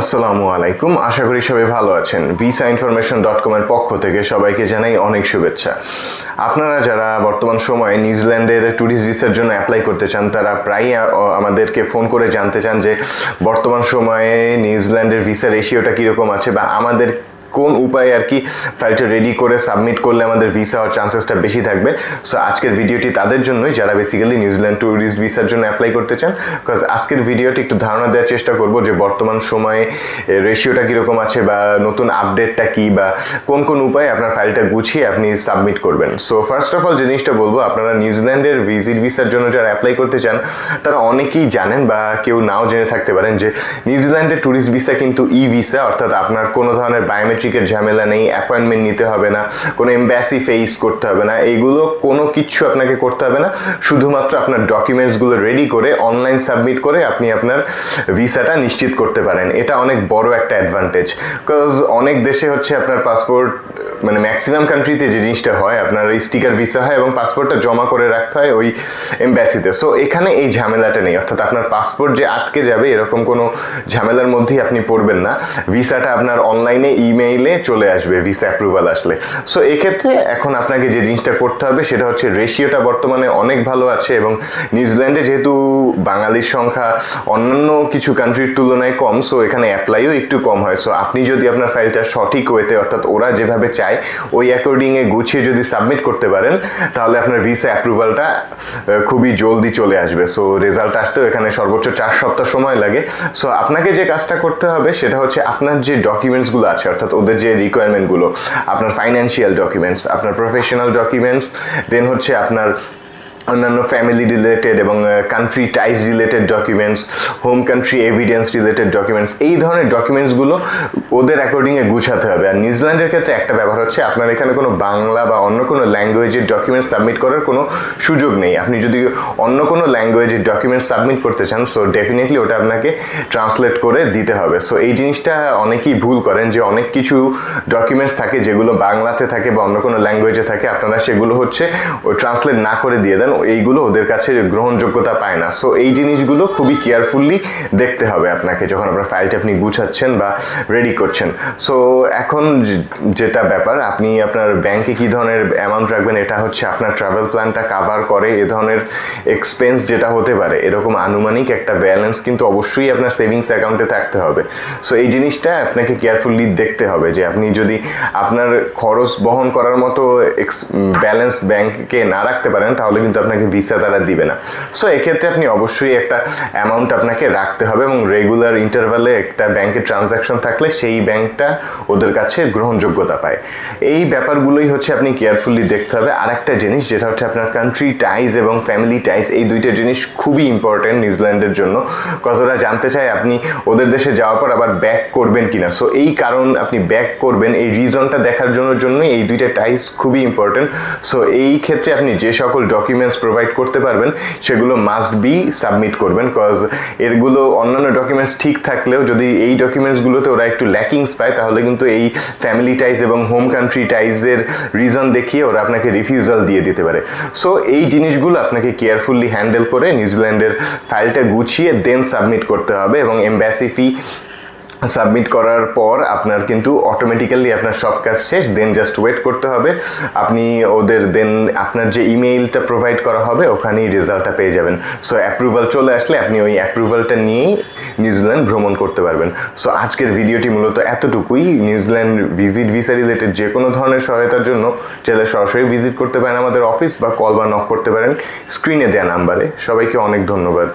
আসসালামু আলাইকুম। আশা করি সবাই ভালো আছেন। ভিসা ইনফরমেশন ডট কমের পক্ষ থেকে সবাইকে জানাই অনেক শুভেচ্ছা। আপনারা যারা বর্তমান সময়ে নিউজিল্যান্ডের ট্যুরিস্ট ভিসার জন্য অ্যাপ্লাই করতে চান, তারা প্রায়ই আমাদেরকে ফোন করে জানতে চান যে বর্তমান সময়ে নিউজিল্যান্ডের ভিসা রেশিওটা কীরকম আছে বা আমাদের কোন উপায়ে আর কি ফাইলটা রেডি করে সাবমিট করলে আমাদের ভিসা হওয়ার চান্সেসটা বেশি থাকবে। সো আজকের ভিডিওটি তাদের জন্যই, যারা বেসিক্যালি নিউজিল্যান্ড ট্যুরিস্ট ভিসার জন্য অ্যাপ্লাই করতে চান বিকজ আজকের ভিডিওটি একটু ধারণা দেওয়ার চেষ্টা করব যে বর্তমান সময়ে রেশিওটা কীরকম আছে বা নতুন আপডেটটা কি বা কোন কোন উপায়ে আপনার ফাইলটা গুছিয়ে আপনি সাবমিট করবেন। সো ফার্স্ট অফ অল জিনিসটা বলব, আপনারা নিউজিল্যান্ডের ভিজিট ভিসার জন্য যারা অ্যাপ্লাই করতে চান, তারা অনেকেই জানেন বা কেউ নাও জেনে থাকতে পারেন যে নিউজিল্যান্ডের ট্যুরিস্ট ভিসা কিন্তু ই ভিসা অর্থাৎ আপনার কোনো ধরনের বায়োমেট্রিকের ঝামেলা নেই অ্যাপয়েন্টমেন্ট নিতে হবে না, কোনো এম্বাসি ফেস করতে হবে না, এইগুলো কোনো কিছু আপনাকে করতে হবে না। শুধুমাত্র আপনার ডকুমেন্টসগুলো রেডি করে অনলাইন সাবমিট করে আপনি আপনার ভিসাটা নিশ্চিত করতে পারেন। এটা অনেক বড় একটা অ্যাডভান্টেজ বিকজ অনেক দেশে হচ্ছে আপনার পাসপোর্ট মানে ম্যাক্সিমাম কান্ট্রিতে যে জিনিসটা হয়, আপনার এই স্টিকার ভিসা হয় এবং পাসপোর্টটা জমা করে রাখতে হয় ওই এম্বাসিতে সো এখানে এই ঝামেলাটা নেই। অর্থাৎ আপনার পাসপোর্ট যে আটকে যাবে, এরকম কোনো ঝামেলার মধ্যেই আপনি পড়বেন না। ভিসাটা আপনার অনলাইনে ইমেইলে চলে আসবে ভিসা অ্যাপ্রুভাল আসলে। সো এক্ষেত্রে এখন আপনাকে যে জিনিসটা করতে হবে, সেটা হচ্ছে রেশিওটা বর্তমানে অনেক ভালো আছে এবং নিউজিল্যান্ডে যেহেতু বাঙালির সংখ্যা অন্যান্য কিছু কান্ট্রির তুলনায় কম সো এখানে অ্যাপ্লাইও একটু কম হয়। সো আপনি যদি আপনার ফাইলটা সঠিক ওয়েতে অর্থাৎ ওরা যেভাবে চায় ওই অ্যাকর্ডিংয়ে গুছিয়ে যদি সাবমিট করতে পারেন, তাহলে আপনার ভিসা অ্যাপ্রুভালটা খুবই জলদি চলে আসবে। সো রেজাল্ট আসতেও এখানে সর্বোচ্চ চার সপ্তাহ সময় লাগে। সো আপনাকে যে কাজটা করতে হবে, সেটা হচ্ছে আপনার যে ডকুমেন্টসগুলো আছে, অর্থাৎ ওদের যে রিকোয়ারমেন্টগুলো আপনার ফাইন্যান্সিয়াল ডকুমেন্টস আপনার প্রফেশনাল ডকুমেন্টস দেন হচ্ছে আপনার অন্যান্য ফ্যামিলি রিলেটেড এবং country ties related documents home country evidence related documents এই ধরনের ডকুমেন্টসগুলো ওদের অ্যাকর্ডিংয়ে গুছাতে হবে। আর নিউজিল্যান্ডের ক্ষেত্রে একটা ব্যাপার হচ্ছে, আপনার এখানে কোনো বাংলা বা অন্য কোনো ল্যাঙ্গুয়েজের ডকুমেন্টস সাবমিট করার কোনো সুযোগ নেই। আপনি যদি অন্য কোনো ল্যাঙ্গুয়েজের ডকুমেন্টস সাবমিট করতে চান সো ডেফিনেটলি ওটা আপনাকে ট্রান্সলেট করে দিতে হবে। সো এই জিনিসটা অনেকেই ভুল করেন যে অনেক কিছু ডকুমেন্টস থাকে যেগুলো বাংলাতে থাকে বা অন্য কোনো ল্যাঙ্গুয়েজে থাকে, আপনারা সেগুলো হচ্ছে ট্রান্সলেট না করে দিয়ে দেন। এইগুলো ওদের কাছে গ্রহণযোগ্যতা পায় না। সো এই জিনিসগুলো খুবই কেয়ারফুলি দেখতে হবে আপনাকে যখন আপনার ফাইলটা আপনি গুছাচ্ছেন বা রেডি করছেন। সো এখন যেটা ব্যাপার, আপনি আপনার ব্যাংকে কি ধরনের অ্যামাউন্ট রাখবেন, এটা হচ্ছে আপনার ট্রাভেল প্ল্যানটা কাভার করে এ ধরনের এক্সপেন্স যেটা হতে পারে। এরকম আনুমানিক একটা ব্যালেন্স কিন্তু অবশ্যই আপনার সেভিংস অ্যাকাউন্টে থাকতে হবে। সো এই জিনিসটা আপনাকে কেয়ারফুলি দেখতে হবে যে, আপনি যদি আপনার খরচ বহন করার মতো ব্যালেন্স ব্যাংকে না রাখতে পারেন, তাহলে কিন্তু আপনাকে ভিসা তারা দিবে না। সো এক্ষেত্রে আপনি অবশ্যই একটা অ্যামাউন্ট আপনাকে রাখতে হবে এবং রেগুলার ইন্টারভ্যালে একটা ব্যাংকের ট্রানজাকশন থাকলে সেই ব্যাংকটা ওদের কাছে গ্রহণযোগ্যতা পায়। এই ব্যাপারগুলোই হচ্ছে আপনি কেয়ারফুলি দেখতে হবে। আর একটা জিনিস যেটা হচ্ছে আপনার কান্ট্রি টাইজ এবং ফ্যামিলি টাইজ এই দুইটা জিনিস খুবই ইম্পর্টেন্ট নিউজিল্যান্ডের জন্য। কতটা জানতে চাই আপনি ওদের দেশে যাওয়ার পর আবার ব্যাক করবেন কিনা। সো এই কারণ আপনি ব্যাক করবেন, এই রিজনটা দেখার জন্য জন্যই এই দুইটা টাইজ খুবই ইম্পর্টেন্ট সো এই ক্ষেত্রে আপনি যে সকল ডকুমেন্টস প্রোভাইড করতে পারবেন, সেগুলো মাস্ট বি সাবমিট করবেন কজ এরগুলো অন্যান্য ডকুমেন্টস ঠিক থাকলেও যদি এই ডকুমেন্টসগুলোতে ওরা একটু ল্যাকিংস পায়, তাহলে কিন্তু এই ফ্যামিলি টাইজ এবং হোম কান্ট্রি টাইজের রিজন দেখিয়ে ওরা আপনাকে রিফিউজাল দিয়ে দিতে পারে। সো এই জিনিসগুলো আপনাকে কেয়ারফুলি হ্যান্ডেল করে নিউজিল্যান্ডের ফাইলটা গুছিয়ে দেন সাবমিট করতে হবে এবং এম্বাসি ফি সাবমিট করার পর আপনার কিন্তু অটোমেটিক্যালি আপনার সব কাজ শেষ দেন জাস্ট ওয়েট করতে হবে। আপনি ওদের দেন আপনার যে ইমেইলটা প্রোভাইড করা হবে, ওখানেই রেজাল্টটা পেয়ে যাবেন। সো অ্যাপ্রুভাল চলে আসলে আপনি ওই অ্যাপ্রুভালটা নিয়েই নিউজিল্যান্ড ভ্রমণ করতে পারবেন। সো আজকের ভিডিওটি মূলত এতটুকুই। নিউজিল্যান্ড ভিজিট ভিসা রিলেটেড যে কোনো ধরনের সহায়তার জন্য চাইলে সরাসরি ভিজিট করতে পারেন আমাদের অফিস বা কল বা নক করতে পারেন। স্ক্রিনে দেওয়া নাম্বারে সবাইকে অনেক ধন্যবাদ।